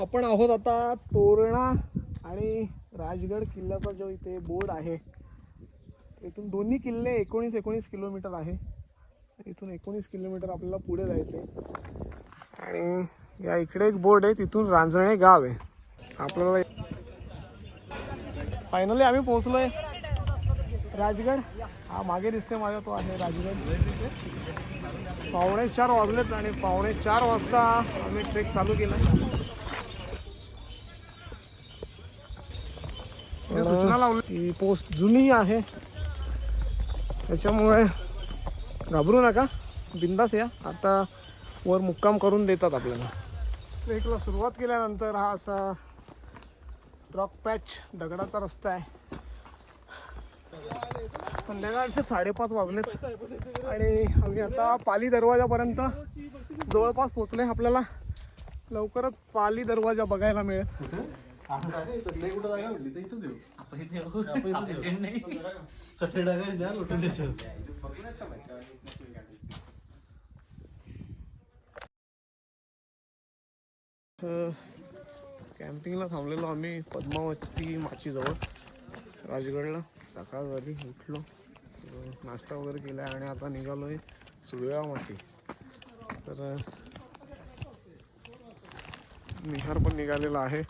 आपण आहोत आता तोरणा आणि राजगड किल्ल्याचा जो इथे बोर्ड आहे इथून दोन्ही किल्ले एकोणीस एकोणीस किलोमीटर आहे. इथून एकोणीस किलोमीटर आपल्याला पुढे जायचं आहे आणि या इकडे एक बोर्ड आहे तिथून रांजणे गाव आहे. आपल्याला फायनली आम्ही पोहोचलोय राजगड. हा मागे दिसते माझा तो आहे राजगड. पावणे चार वाजलेत आणि पावणे चार वाजता आम्ही ट्रेक चालू केला. सूचना लावली. ही पोस्ट जुनी आहे. त्याच्यामुळे घाबरू नका. बिंदास या. आता वर मुक्काम करून देतात आपल्याला. ट्रेकला सुरुवात केल्यानंतर हा असा रॉक पॅच दगडाचा रस्ता आहे. संध्याकाळचे साडेपाच वाजलेत. आणि आम्ही आता पाली दरवाजापर्यंत जवळपास पोचले आपल्याला लवकरच पाली दरवाजा बघायला मिळेल. कॅम्पिंगला थांबलेलो आम्ही पद्मावती माचीजवळ. राजगडला. सकाळ झाली उठलो. नाश्ता वगैरे केला आणि आता निघालो आहे सुवेळा माची. तर निहार पण निघालेला आहे.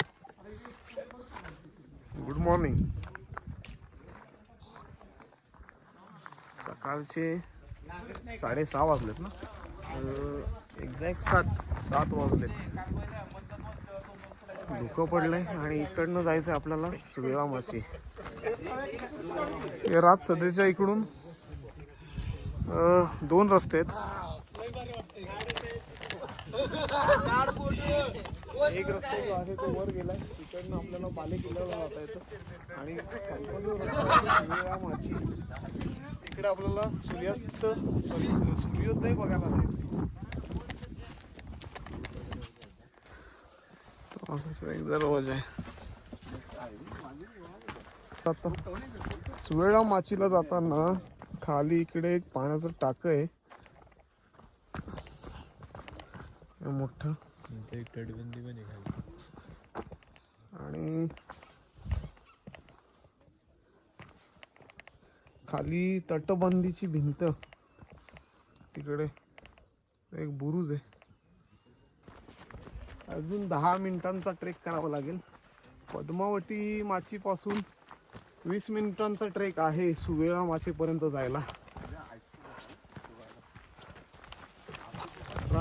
गुड मॉर्निंग सकाळचे साडेसहा वाजलेत ना? एक्झॅक्ट सात सात वाजलेत. धुकं पडलंय आणि इकडनं जायचं आपल्याला सुवेळा रात सध्याच्या इकडून दोन रस्ते आहेत. एक रस्ता जो आहे तो वर गेलाय. तिकडनं आपल्याला बाले किल्ल्याला जाता येतं. आणि कंपनी माची इकडे आपल्याला सूर्यास्त सॉरी सूर्योदय बघायला मिळते एक दरवाजा आहे. आता सुवेळा माचीला जाताना खाली इकडे एक पाण्याचं टाक आहे. मोठं. आणि खाली तटबंदीची भिंत. तिकडे एक बुरुज आहे. अजून दहा मिनिटांचा ट्रेक करावा लागेल. पद्मावती माचीपासून वीस मिनिटांचा ट्रेक आहे सुवेळा माचीपर्यंत जायला.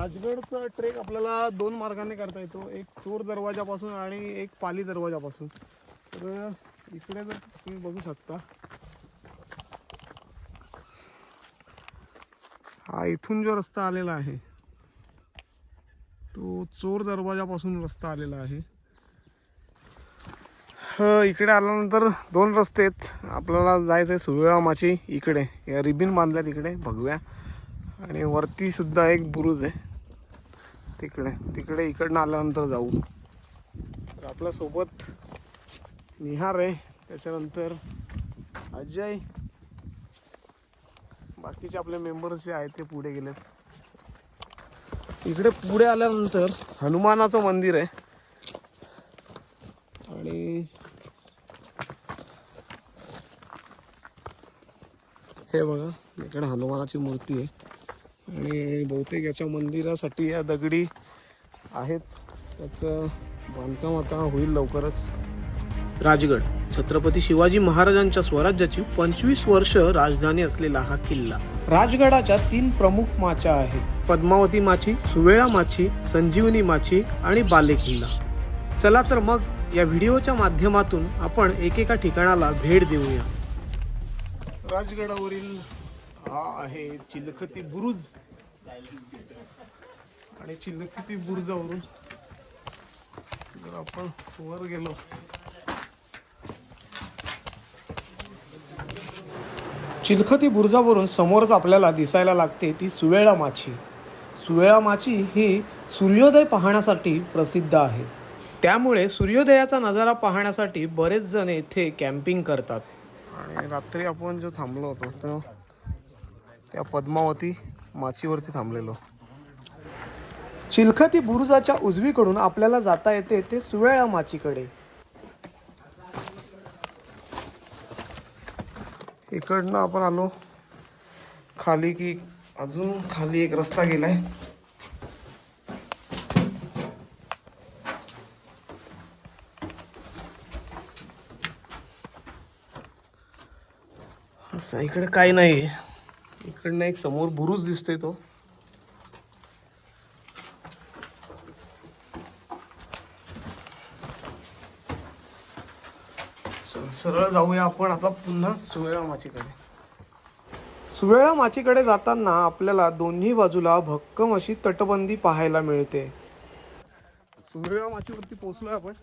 राजगडचा ट्रेक आपल्याला दोन मार्गाने करता येतो. एक चोर दरवाजापासून आणि एक पाली दरवाजापासून. तर इकडे जर तुम्ही बघू शकता. हा इथून जो रस्ता आलेला आहे तो चोर दरवाजापासून रस्ता आलेला आहे. इकडे आल्यानंतर दोन रस्ते आहेत. आपल्याला जायचं आहे सुवेळामाची इकडे. या रिबिन बांधल्यात इकडे. भगव्या आणि वरती सुद्धा एक बुरुज आहे. तिकडे तिकडे इकडनं आल्यानंतर जाऊ. तर आपल्यासोबत निहार आहे त्याच्यानंतर अजय. बाकीचे आपले मेंबर्स जे आहेत ते पुढे गेलेत. इकडे पुढे आल्यानंतर हनुमानाचं मंदिर आहे. आणि हे बघा इकडे हनुमानाची मूर्ती आहे. आणि बहुतेक याच्या मंदिरासाठी या दगडी आहेत. त्याचं बांधकाम आता होईल लवकरच. राजगड. छत्रपती शिवाजी महाराजांच्या स्वराज्याची पंचवीस वर्ष राजधानी असलेला हा किल्ला. राजगडाच्या तीन प्रमुख माच्या आहेत. पद्मावती माची सुवेळा माची संजीवनी माची आणि बाले किल्ला. चला तर मग या व्हिडिओच्या माध्यमातून आपण एकेका ठिकाणाला भेट देऊया. राजगडावरील हा आहे चिलखती बुरुज. आणि चिलखती बुरजावरून. जर आपण वर गेलो. चिलखती बुरजावरून समोरच आपल्याला दिसायला लागते ती सुवेळा माची. सुवेळा माची ही सूर्योदय पाहण्यासाठी प्रसिद्ध आहे. त्यामुळे सूर्योदयाचा नजारा पाहण्यासाठी बरेच जण येथे कॅम्पिंग करतात. आणि रात्री आपण जो थांबलो होतो तो त्या पद्मावती माचीवरती थांबलेलो. चिलखती बुरुजाच्या उजवीकडून आपल्याला जाता येते ते सुवेळा माचीकडे. इकडनं आपण आलो. खाली की अजून खाली एक रस्ता गेलाय. असं इकडे काही नाही इकडनं एक समोर बुरुज दिसतोय तो. सरळ जाऊया आपण. आता पुन्हा सुवेळा माचीकडे. सुवेळा माचीकडे जाताना आपल्याला दोन्ही बाजूला भक्कम अशी तटबंदी पाहायला मिळते. सुरवेळा माचीवरती पोहोचलोय आपण.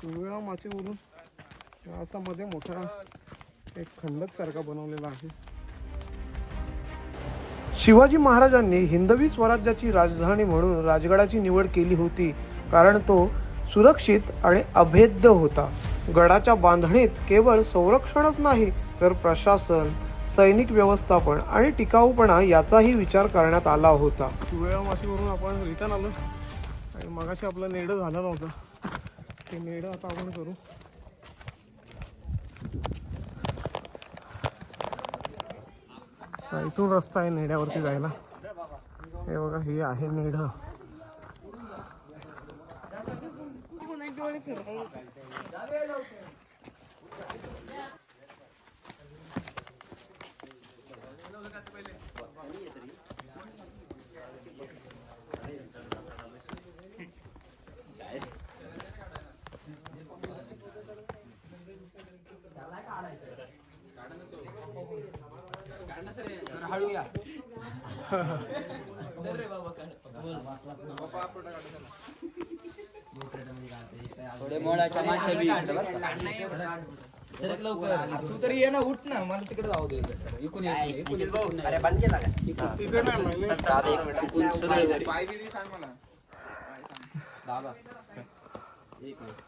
सुरवेळा माचीवरून असा मध्ये मोठा एक खंडक सारखा बनवलेला आहे. शिवाजी महाराजांनी हिंदवी स्वराज्याची राजधानी म्हणून राजगडाची निवड केली होती कारण तो सुरक्षित आणि अभेद्य होता. गडाच्या बांधणीत केवळ संरक्षणच नाही तर प्रशासन सैनिक व्यवस्थापन आणि टिकाऊपणा याचाही विचार करण्यात आला होता. माचीवरून आपण रिटर्न आलो. आणि मगाशी आपलं नेडं झालं नव्हतं. ते नेडं आता आपण करू. हा, इथून रस्ता आहे नेड्यावरती जायला. हे बघा हे आहे नेढं थोडे मोडाच्या माश्या बी इकडे बरं का? सरक लवकर. तू तरी ये ना उठ ना. मला तिकडे जाऊ दे. सर इकून ये, इकून ये, इकून ये. अरे बंद केला का. दादा. दादा एक मिनिट.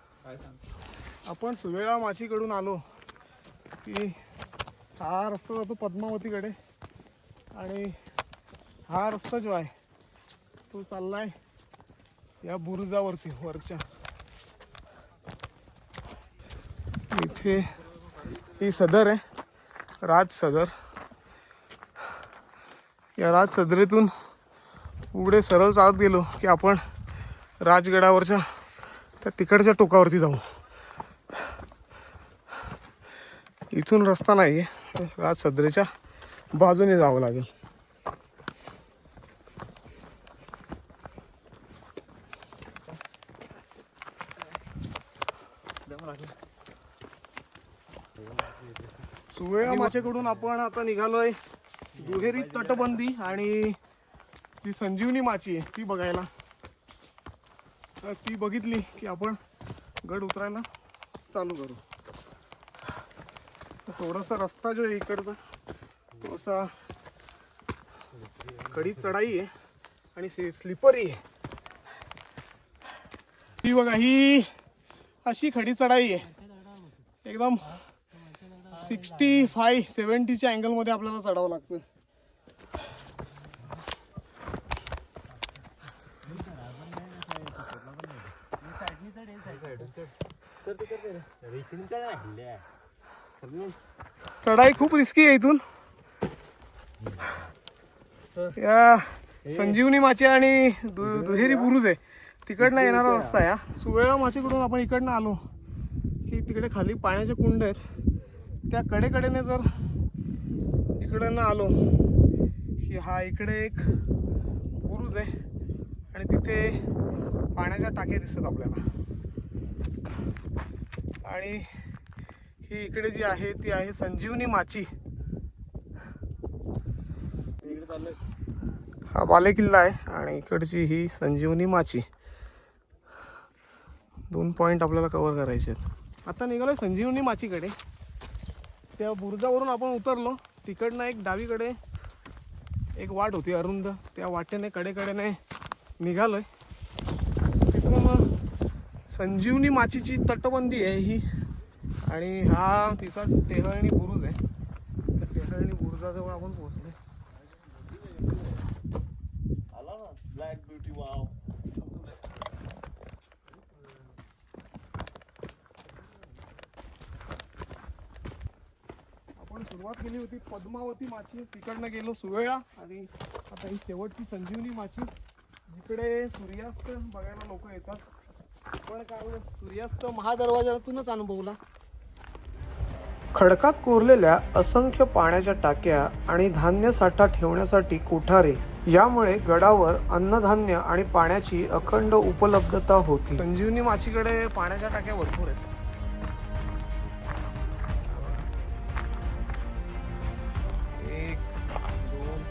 आपण सुवेळा माशीकडून आलो. की हा रस्ता जातो पद्मावतीकडे. आणि हा रस्ता जो आहे तो चाललाय या बुरुजावरती वरच्या. इथे ही सदर आहे राज सदर. या राज सदरेतून पुढे सरळ चालत गेलो की आपण राजगडावरच्या त्या तिकडच्या टोकावरती जाऊ. इथून रस्ता नाही आहे राज सदरेच्या बाजूने जावं लागेल. सुवेळा माचेकडून आपण आता निघालोय दुहेरी तटबंदी आणि जी संजीवनी माची आहे ती बघायला. तर ती बघितली की आपण गड उतरायला चालू करू. थोडासा रस्ता जो आहे इकडचा तो असा कडी चढाई आहे आणि स्लिपरी आहे. ही बघा ही अशी खडी चढाई आहे. एकदम सिक्स्टी फाय सेवन्टीच्या अँगलमध्ये आपल्याला चढावं लागतं. चढाई खूप रिस्की आहे इथून. या संजीवनी माची आणि दु- दुहेरी बुरुज आहे. तिकडनं येणारा रस्ता हा. सुवेळा माचीकडून आपण इकडनं आलो की तिकडे खाली पाण्याचे कुंड आहेत. त्या कडेकडेने जर इकडनं आलो की हा इकडे एक बुरुज आहे आणि तिथे पाण्याच्या टाक्या दिसतात आपल्याला. आणि ही इकडे जी आहे ती आहे संजीवनी माची. हा बालेकिल्ला आहे आणि इकडची ही संजीवनी माची. दोन पॉईंट आपल्याला कव्हर करायचे आहेत. आता निघालोय संजीवनी माचीकडे. त्या बुरुजावरून आपण उतरलो. तिकडनं एक डावीकडे एक वाट होती अरुंद. त्या वाटेने कडेकडेने निघालोय. तिथून संजीवनी माचीची तटबंदी आहे ही. आणि हा तिचा टेहळणी बुरुज आहे. त्या टेहळणी बुरुजाजवळ आपण पोहोचलो. आपण सुरुवात केली होती पद्मावती माची. तिकडनं गेलो सुवेळा आणि आता ही शेवटची संजीवनी माची. जिकडे सूर्यास्त बघायला लोक येतात. पण काय सूर्यास्त महादरवाजातूनच अनुभवला. खडकात कोरलेल्या असंख्य पाण्याच्या टाक्या आणि धान्य साठा ठेवण्यासाठी कोठारे यामुळे गडावर अन्नधान्य आणि पाण्याची अखंड उपलब्धता होती. संजीवनी माचीकडे पाण्याच्या टाक्या भरपूर आहेत. एक दोन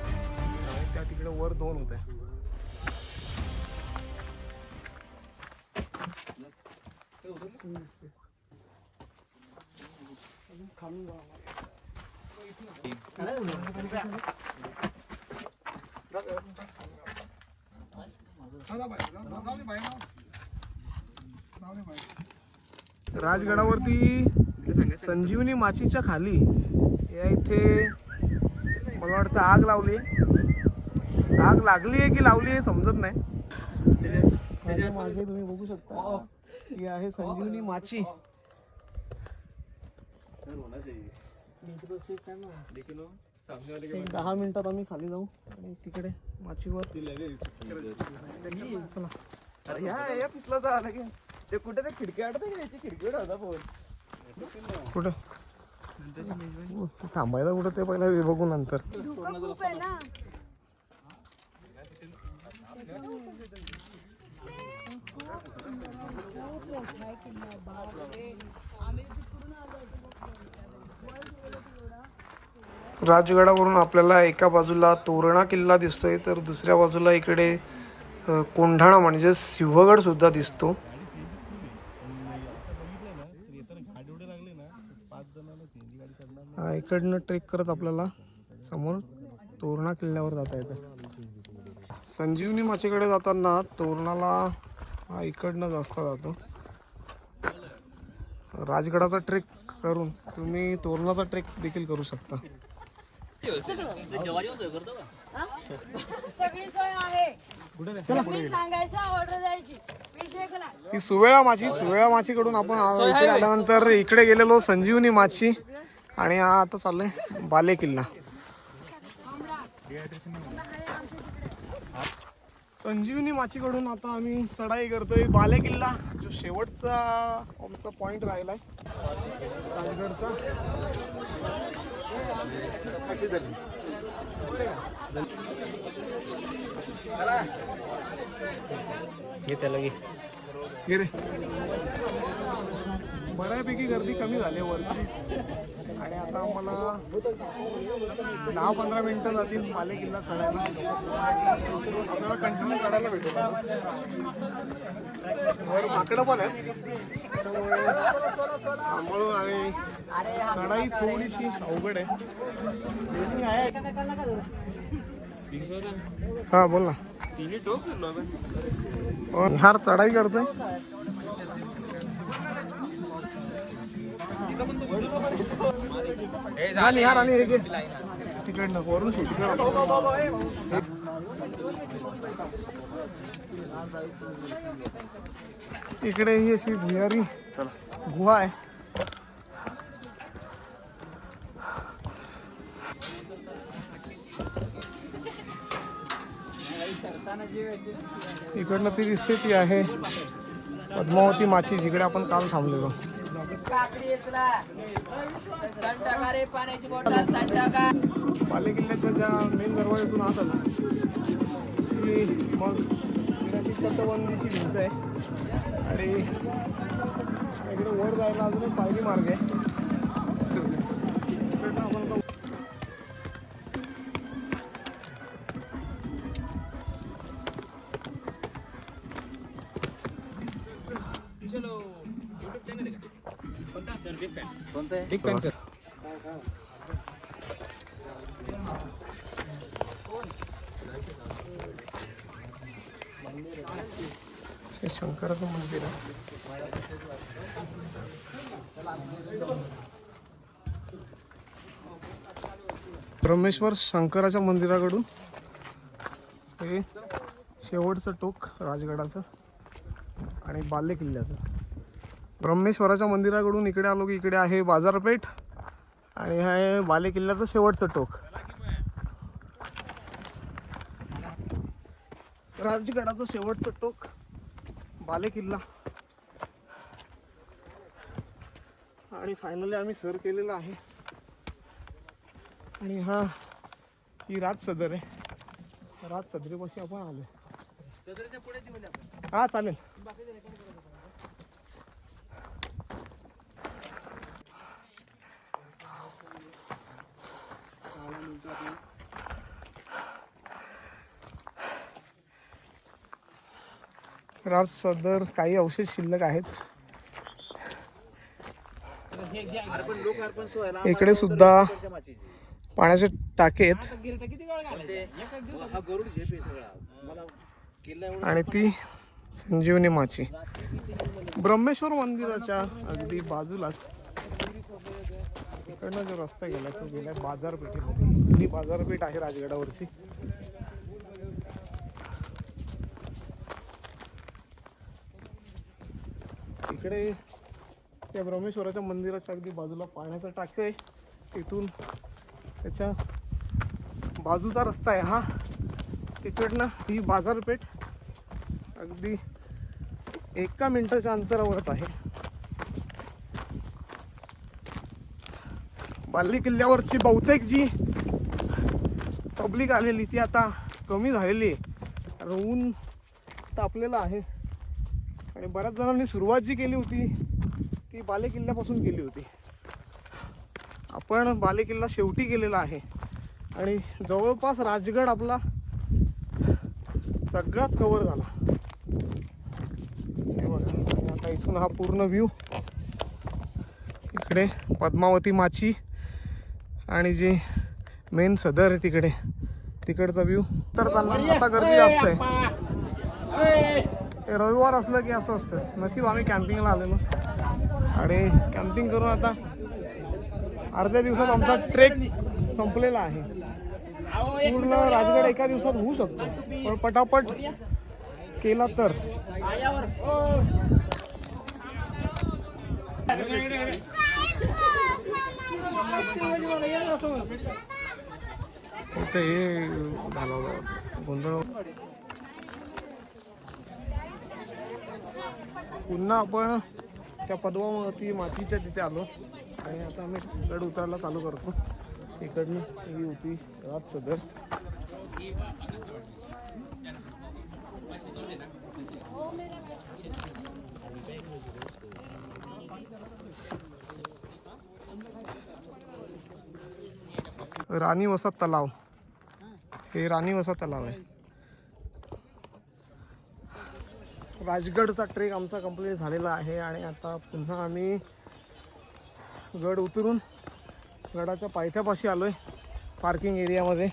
त्या तिकडे वर दोन होत्या राजगडावरती संजीवनी माचीच्या खाली या इथे मला वाटतं आग लावली आग लागली आहे की लावली आहे समजत नाही. मागे तुम्ही बघू शकता ही आहे संजीवनी माची. एक दहा मिनिटात आम्ही खाली जाऊ. आणि तिकडे माचीवर. चला. अरे ह्या या पिसला तर आला की ते कुठे ते खिडकी आडत की त्याची खिडकी होता फोन? कुठं? थांबायला कुठं ते पहिला बघू नंतर. राजगडावरून आपल्याला एका बाजूला तोरणा किल्ला दिसतोय तर दुसऱ्या बाजूला इकडे कोंढाणा म्हणजे सिंहगड सुद्धा दिसतो. इकडनं ट्रेक करत आपल्याला समोर तोरणा किल्ल्यावर जाता येतं. संजीवनी माचीकडे जाताना तोरणाला हा इकडनं जास्त जातो. राजगडाचा ट्रेक करून तुम्ही तोरणाचा ट्रेक देखील करू शकता. सगळी सोय आहे तुम्ही सांगायचं ऑर्डर द्यायची विषय ही सुवेळा माची सुवेळा माचीकडून आपण आ- इकडे आल्यानंतर इकडे गेलेलो संजीवनी माची. आणि हा आता चाललंय बाले किल्ला. संजीवनी माचीकडून आता आम्ही चढाई करतोय बाले किल्ला जो शेवटचा आमचा पॉइंट राहिलाय. राजगडचा. घे. रे. बऱ्यापैकी गर्दी कमी झाली आहे वरची. आणि आता आम्हाला दहा पंधरा मिनिटं जातील माले किल्ला चढायला. आपल्याला कंटिन्यू चढायला भेटेल. वर माकडं पण आहे त्यामुळे सांभाळून आणि चढाई थोडीशी अवघड आहे हा बोल ना. हो, हार चढाई करतोय. हा, आणि हे तिकडनं वरून shoot इकडे ही अशी भुयारी गुहा आहे. इकडनं ती दिसते ती आहे पद्मावती माची जिकडे आपण काल थांबलेलो. काकडी येतला. पाण्याची बॉटल पाले किल्ल्याच्या ज्या मेन दरवाजातून आत आलो की मग अशी कटबंदीची भिंत आहे. आणि इकडे वर जायला अजून एक पायरी मार्ग आहे. आपण आता बस. हे शंकराचं मंदिर आहे. ब्रह्मेश्वर शंकराच्या मंदिराकडून हे शेवटचं टोक राजगडाचं आणि बालेकिल्ल्याचं ब्रह्मेश्वराच्या मंदिराकडून इकडे आलो की इकडे आहे बाजारपेठ आणि हे बाले किल्ल्याचं शेवटचं टोक. राजगडाचं शेवटचं टोक बाले किल्ला आणि फायनली आम्ही सर केलेला आहे. आणि हा ही राज सदर आहे. राज सदरीपाशी आपण आलोय. हा चालेल. राज सदर काही अवशेष शिल्लक आहेत. इकडे सुद्धा पाण्याचे टाके आहेत. आणि ती संजीवनी माची. ब्रह्मेश्वर मंदिराच्या अगदी बाजूलाच. इकडनं जो रस्ता गेला तो गेला बाजारपेठेमध्ये. जुनी बाजारपेठ आहे राजगडावरची. इकडे त्या ब्रह्मेश्वराच्या मंदिराच्या अगदी बाजूला पाण्याचं टाक आहे. तिथून त्याच्या बाजूचा रस्ता आहे हा. तिकडनं ही बाजारपेठ अगदी एका मिनटाच्या अंतरावरच आहे. बाल्ली किल्ल्यावरची बहुतेक जी पब्लिक आलेली ती आता कमी झालेली आहे. कारण ऊन तापलेलं आहे. आणि बऱ्याच जणांनी सुरुवात जी केली होती ती बाले किल्ल्यापासून केली होती आपण बाले किल्ला शेवटी केलेला आहे आणि जवळपास राजगड आपला सगळाच कव्हर झाला हे बघा आता इथून हा पूर्ण व्ह्यू इकडे पद्मावती माची आणि जे मेन सदर आहे तिकडे तिकडचा व्ह्यू तर त्यांना आता गर्दी जास्त आहे हे रविवार असलं की असं असतं. नशीब आम्ही कॅम्पिंगला आलेलो. आणि कॅम्पिंग करून आता अर्ध्या दिवसात आमचा ट्रेक संपलेला आहे. पूर्ण राजगड एका दिवसात होऊ शकतो. पण पटापट केला तर. इथं हे झालं गोंधळ. पुन्हा आपण त्या पद्मावती मातीच्या तिथे आलो. आणि आता आम्ही गड उतरायला चालू करतो. इकडनं ही होती रात सदर. राणी वसा तलाव. हे राणी वसा तलाव आहे. राजगडचा ट्रेक आमचा कंप्लीट झालेला आहे आणि आता पुन्हा आम्ही गड उतरून गडाच्या पायथ्यापाशी आलो आहे पार्किंग एरियामध्ये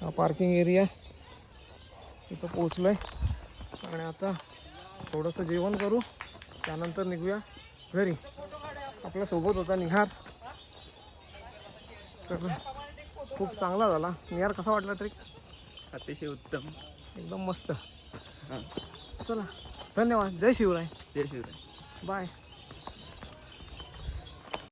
हा पार्किंग एरिया इथं पोचलो आहे आणि आता थोडंसं जेवण करू त्यानंतर निघूया घरी. आपल्यासोबत होता निहार. तर खूप चांगला झाला. निहार कसा वाटला ट्रेक अतिशय उत्तम. एकदम मस्त. चला धन्यवाद. जय शिवराय. जय शिवराय. बाय.